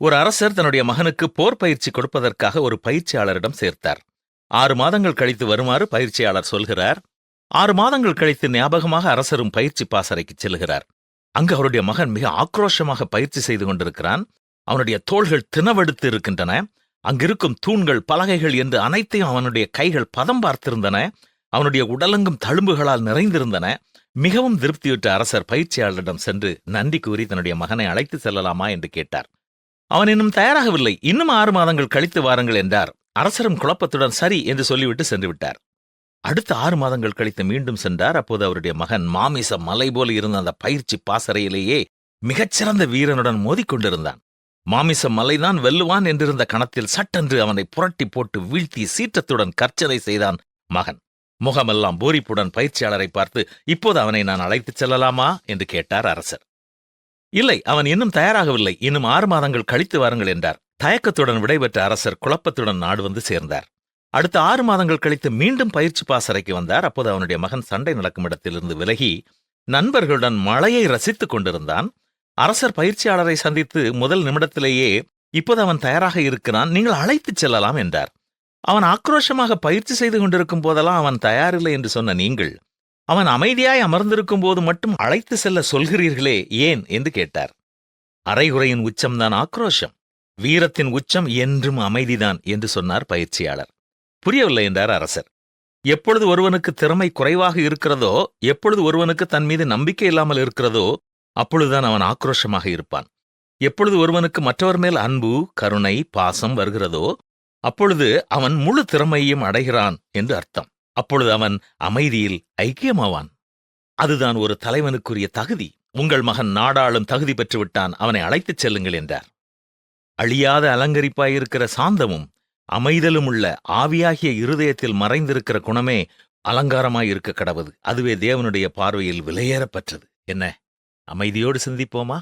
ஒரு அரசர் தன்னுடைய மகனுக்கு போர் பயிற்சி கொடுப்பதற்காக ஒரு பயிற்சியாளரிடம் சேர்த்தார். ஆறு மாதங்கள் கழித்து வருமாறு பயிற்சியாளர் சொல்கிறார். ஆறு மாதங்கள் கழித்து ஞாபகமாக அரசரும் பயிற்சி பாசறைக்கு செல்கிறார். அங்கு அவருடைய மகன் மிக ஆக்ரோஷமாக பயிற்சி செய்து கொண்டிருக்கிறான். அவனுடைய தோள்கள் தினவெடுத்து இருக்கின்றன. அங்கிருக்கும் தூண்கள் பலகைகள் என்று அனைத்தையும் அவனுடைய கைகள் பதம் பார்த்திருந்தன. அவனுடைய உடலெங்கும் தழும்புகளால் நிறைந்திருந்தன. மிகவும் திருப்தியுற்ற அரசர் பயிற்சியாளரிடம் சென்று நன்றி கூறி தன்னுடைய மகனை அழைத்து செல்லலாமா என்று கேட்டார். அவன் இன்னும் தயாராகவில்லை. இன்னும் ஆறு மாதங்கள் கழித்து வாருங்கள் என்றார். அரசரும் குழப்பத்துடன் சரி என்று சொல்லிவிட்டு சென்று விட்டார் அடுத்த ஆறு மாதங்கள் கழித்து மீண்டும் சென்றார். அப்போது அவருடைய மகன் மாமிச மலை போல இருந்த அந்த பயிற்சி பாசறையிலேயே மிகச்சிறந்த வீரனுடன் மோதிக்கொண்டிருந்தான். மாமிச மலைதான் வெல்லுவான் என்றிருந்த கணத்தில் சட்டென்று அவனை புரட்டி போட்டு வீழ்த்தி சீற்றத்துடன் கர்ச்சனை செய்தான் மகன். முகமெல்லாம் பூரிப்புடன் பயிற்சியாளரை பார்த்து இப்போது அவனை நான் அழைத்துச் செல்லலாமா? என்று கேட்டார் அரசர். இல்லை அவன் இன்னும் தயாராகவில்லை. இன்னும் ஆறு மாதங்கள் கழித்து வாருங்கள் என்றார். தயக்கத்துடன் விடைபெற்ற அரசர் குழப்பத்துடன் நாடு வந்து சேர்ந்தார். அடுத்த ஆறு மாதங்கள் கழித்து மீண்டும் பயிற்சி பாசறைக்கு வந்தார். அப்போது அவனுடைய மகன் சண்டை நடக்கும் இடத்திலிருந்து விலகி நண்பர்களுடன் மழையை ரசித்துக் கொண்டிருந்தான். அரசர் பயிற்சியாளரை சந்தித்து முதல் நிமிடத்திலேயே இப்போது அவன் தயாராக இருக்கிறான் நீங்கள் அழைத்துச் செல்லலாம் என்றார். அவன் ஆக்ரோஷமாக பயிற்சி செய்து கொண்டிருக்கும் போதெல்லாம் அவன் தயாரில்லை என்று சொன்ன நீங்கள் அவன் அமைதியாய் அமர்ந்திருக்கும் போது மட்டும் அழைத்து செல்ல சொல்கிறீர்களே ஏன்? என்று கேட்டார். அரைகுறையின் உச்சம்தான் ஆக்ரோஷம். வீரத்தின் உச்சம் என்றும் அமைதிதான் என்று சொன்னார் பயிற்சியாளர். புரியவில்லை என்றார் அரசர். எப்பொழுது ஒருவனுக்கு திறமை குறைவாக இருக்கிறதோ எப்பொழுது ஒருவனுக்கு தன் மீது நம்பிக்கை இல்லாமல் இருக்கிறதோ அப்பொழுதுதான் அவன் ஆக்ரோஷமாக இருப்பான். எப்பொழுது ஒருவனுக்கு மற்றவர் மேல் அன்பு கருணை பாசம் வருகிறதோ அப்பொழுது அவன் முழு திறமையையும் அடைகிறான் என்று அர்த்தம். அப்பொழுது அவன் அமைதியில் ஐக்கியமாவான். அதுதான் ஒரு தலைவனுக்குரிய தகுதி. உங்கள் மகன் நாடாளும் தகுதி பெற்றுவிட்டான் அவனை அழைத்துச் செல்லுங்கள் என்றார். அழியாத அலங்கரிப்பாயிருக்கிற சாந்தமும் அமைதலும் உள்ள ஆவியாகிய இருதயத்தில் மறைந்திருக்கிற குணமே அலங்காரமாயிருக்க கடவுது. அதுவே தேவனுடைய பார்வையில் விலையேறப்பெற்றது. என்ன? அமைதியோடு சிந்திப்போமா?